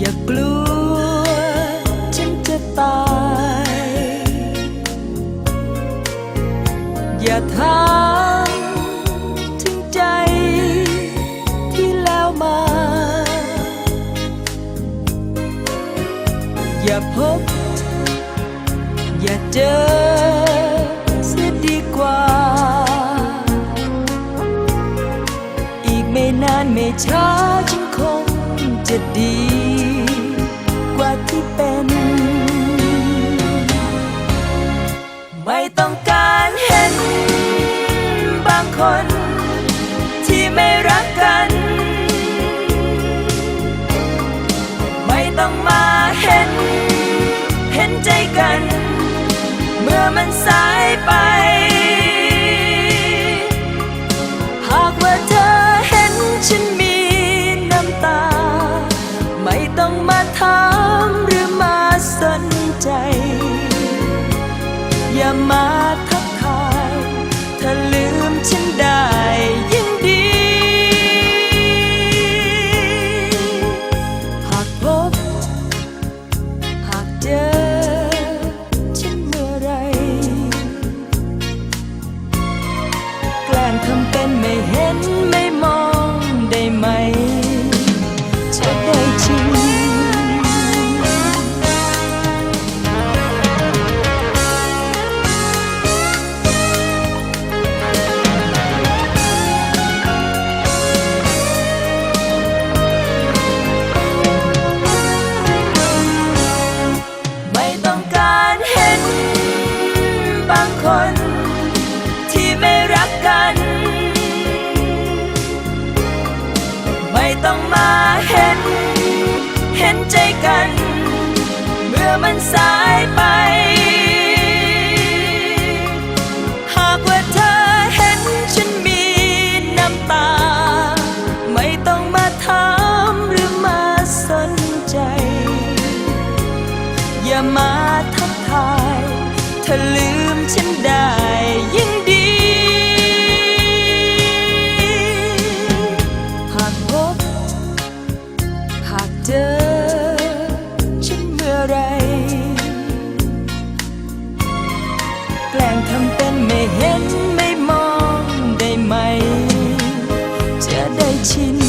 อย่ากลัว ฉันจะตาย อย่าถามถึงใจที่แล้วมา อย่าพบ อย่าเจอเสียดีกว่า อีกไม่นานไม่ช้าฉันคงจะดี ที่เป็น ไม่ต้องการเห็น บางคน ที่ไม่รักกัน ไม่ต้องมาเห็น เห็นใจกัน เมื่อมันสายไป ไม่ต้องมาถามหรือมาสนใจ อย่ามา ถ้าลืมฉันได้ยิ่งดี หากพบ หากเจอ ฉันเมื่อไร แกล้งทำเป็นไม่เห็นไม่มองได้ไหม จะได้ชิน